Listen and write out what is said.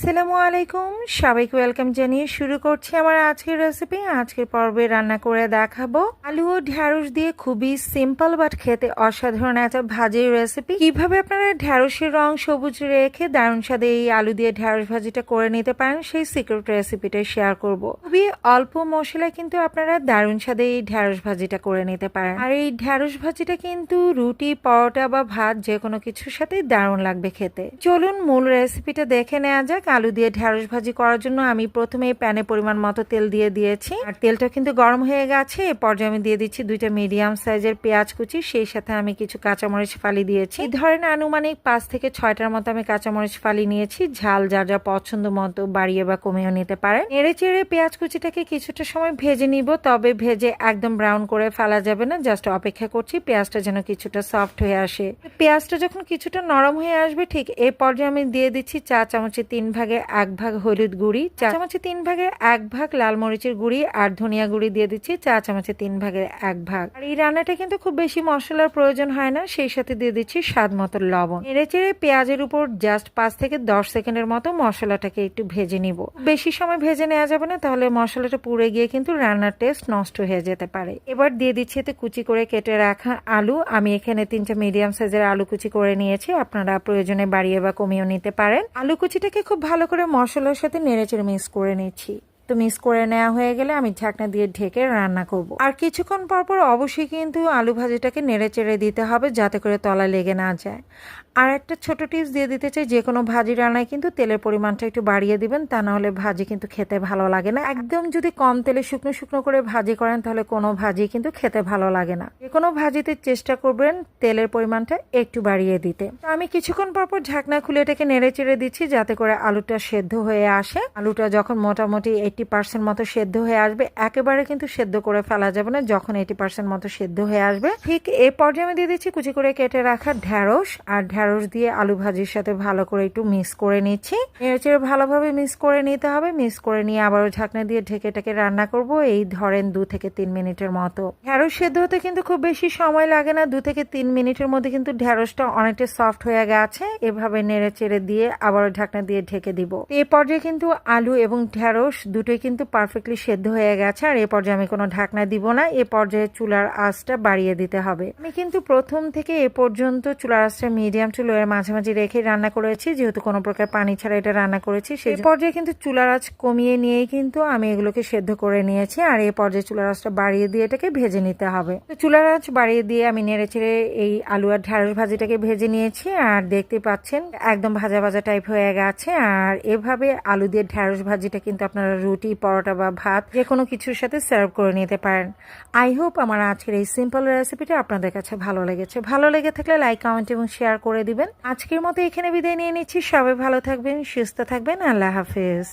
আসসালামু আলাইকুম। সবাইকে ওয়েলকাম জানিয়ে শুরু করছি আমার আজকের রেসিপি আজকের পর্বে রান্না করে দেখাবো। আলু ও ঢ্যাঁড়স দিয়ে খুবই সিম্পল বাট খেতে অসাধারণ একটা ভাজির রেসিপি কীভাবে আপনারা ঢ্যাঁড়সের রং সবুজ রেখে দারুণ স্বাদে এই আলু দিয়ে ঢ্যাঁড়স ভাজিটা করে নিতে পারেন, সেই সিক্রেট রেসিপিটা শেয়ার করব। খুবই অল্প মশলায় কিন্তু আপনারা দারুণ স্বাদে এই ঢ্যাঁড়স ভাজিটা করে নিতে পারেন। আর এই ঢ্যাঁড়স ভাজিটা কিন্তু রুটি, পরোটা বা ভাত যে কোনো কিছুর সাথে দারুণ লাগবে খেতে। চলুন মূল রেসিপিটা দেখে নেওয়া যাক। আলু দিয়ে ঢ্যাঁড়স ভাজি করার জন্য আমি প্রথমে প্যানে পরিমাণ মতো তেল দিয়ে দিয়েছি। আর তেলটা কিন্তু গরম হয়ে গেছে। এ পর্যায়ে আমি দিয়ে দিচ্ছি দুইটা মিডিয়াম সাইজের পেঁয়াজ কুচি, সেই সাথে আমি কিছু কাঁচামরিচ ফালি দিয়েছি। ধরেন আনুমানিক পাঁচ থেকে ছয়টার মতো আমি কাঁচামরিচ ফালি নিয়েছি। ঝাল যার যা পছন্দ মতো বাড়িয়ে বা কমিয়েও নিতে পারেন। এড়ে চেড়ে পেঁয়াজ কুচিটাকে কিছুটা সময় ভেজে নিব, তবে ভেজে একদম ব্রাউন করে ফেলা যাবে না। জাস্ট অপেক্ষা করছি পেঁয়াজটা যেন কিছুটা সফট হয়ে আসে। পেঁয়াজটা যখন কিছুটা নরম হয়ে আসবে, ঠিক এই পর্যায়ে আমি দিয়ে দিচ্ছি চা চামচে তিন এক ভাগ হলুদ গুঁড়ি চা চামচে তিন ভাগের এক ভাগ লাল মরিচের গুঁড়ি আর ধনিয়া গুঁড়ি দিয়ে দিচ্ছি চা চামচে তিন ভাগের এক ভাগ। আর এই রান্নাটা কিন্তু খুব বেশি মশলার প্রয়োজন হয় না সেই সাথে দিয়ে দিচ্ছি স্বাদ মতো লবণ। নেড়ে চেড়ে পেঁয়াজের উপর জাস্ট পাঁচ থেকে দশ সেকেন্ডের মতো মশলাটাকে একটু ভেজে নিব। বেশি সময় ভেজে নেওয়া যাবে না তাহলে মশলাটা পুড়ে গিয়ে কিন্তু রান্নার টেস্ট নষ্ট হয়ে যেতে পারে। এবার দিয়ে দিচ্ছি এতে কুচি করে কেটে রাখা আলু। আমি এখানে তিনটা মিডিয়াম সাইজের আলু কুচি করে নিয়েছি আপনারা প্রয়োজনে বাড়িয়ে বা কমিয়েও নিতে পারেন। আলু কুচিটাকে খুব ভালো করে মশলার সাথে নেড়েচেড়ে মিক্স করে নিচ্ছি। তো মিক্স করে নেওয়া হয়ে গেলে আমি ঢাকনা দিয়ে ঢেকে রান্না করব। আর কিছুক্ষণ পর পর অবশ্যই কিন্তু আলু ভাজিটাকে নেড়ে চেড়ে দিতে হবে যাতে করে তলা লেগে না যায়। আর একটা ছোট টিপস দিয়ে দিতে চাই, যে কোনো ভাজি রান্নায় কিন্তু তেলের পরিমাণটা একটু বাড়িয়ে দিবেন, তা না হলে ভাজি কিন্তু খেতে ভালো লাগে না। একদম যদি কম তেলে শুকনো শুকনো করে ভাজি করেন, তাহলে কোনো ভাজি কিন্তু খেতে ভালো লাগে না। যে কোনো ভাজিতে চেষ্টা করবেন তেলের পরিমাণটা একটু বাড়িয়ে দিতে। আমি কিছুক্ষণ পর পর ঢাকনা খুলে এটাকে নেড়ে চেড়ে দিচ্ছি, যাতে করে আলুটা সেদ্ধ হয়ে আসে। আলুটা যখন মোটামুটি পার্সেন্ট মতো সেদ্ধ হয়ে আসবে, একেবারে কিন্তু সেদ্ধ করে ফেলা যাবে না যখন এইটি পার্সেন্ট মতো সেদ্ধ হয়ে আসবে। ঠিক এই পর্যায়ে আমি দিয়ে দিচ্ছি কুচি করে কেটে রাখা ঢ্যাঁড়স, আর ঢ্যাঁড়স দিয়ে আলু ভাজির সাথে ভালো করে একটু মিক্স করে নিচ্ছি। নেড়েচেড়ে ভালোভাবে মিক্স করে নিতে হবে, মিক্স করে নিয়ে আবারও ঢাকনা দিয়ে ঢেকে ঢেকে রান্না করব এই ধরেন দু থেকে তিন মিনিটের মতো। ঢ্যাঁড়স সেদ্ধ হতে কিন্তু খুব বেশি সময় লাগে না, দু থেকে তিন মিনিটের মধ্যে কিন্তু ঢ্যাঁড়সটা অনেকটা সফট হয়ে গেছে, এভাবে নেড়ে চেড়ে দিয়ে আবারও ঢাকনা দিয়ে ঢেকে দিব। এই পর্যায়ে কিন্তু আলু এবং ঢ্যাঁড়স দুটোই কিন্তু পারফেক্টলি সেদ্ধ হয়ে গেছে। আর এ পর্যায়ে আমি কোনো ঢাকনা দিব না। এ পর্যায়ে চুলার আঁচটা বাড়িয়ে দিতে হবে। আমি কিন্তু প্রথম থেকে এ পর্যন্ত চুলার আঁচটা মিডিয়াম টু লোয়ের মাঝামাঝি রেখে রান্না করেছি। যেহেতু কোনো প্রকার পানি ছাড়া এটা রান্না করেছি সেই পর্যায়ে কিন্তু চুলার আঁচ কমিয়ে নিয়েই কিন্তু আমি এগুলোকে সেদ্ধ করে নিয়েছি। আর এই পর্যায়ে চুলার আঁচটা বাড়িয়ে দিয়ে এটাকে ভেজে নিতে হবে। তো চুলার আঁচ বাড়িয়ে দিয়ে আমি নেড়ে ছেড়ে এই আলু আর ঢ্যাঁড়স ভাজিটাকে ভেজে নিয়েছি। আর দেখতে পাচ্ছেন একদম ভাজা ভাজা টাইপ হয়ে গেছে। আর এভাবে আলু দিয়ে ঢ্যাঁড়স ভাজিটা কিন্তু আপনারা রুটি, পরোটা বা ভাত যে কোনো কিছুর সাথে সার্ভ করে নিতে পারেন। আই হোপ আমার আজকের এই সিম্পল রেসিপিটা আপনাদের কাছে ভালো লেগেছে। ভালো লেগে থাকলে লাইক কমেন্ট এবং শেয়ার করে দিবেন। আজকের মতো এখানে বিদায় নিয়ে নিচ্ছি। সবাই ভালো থাকবেন, সুস্থ থাকবেন। আল্লাহ হাফেজ।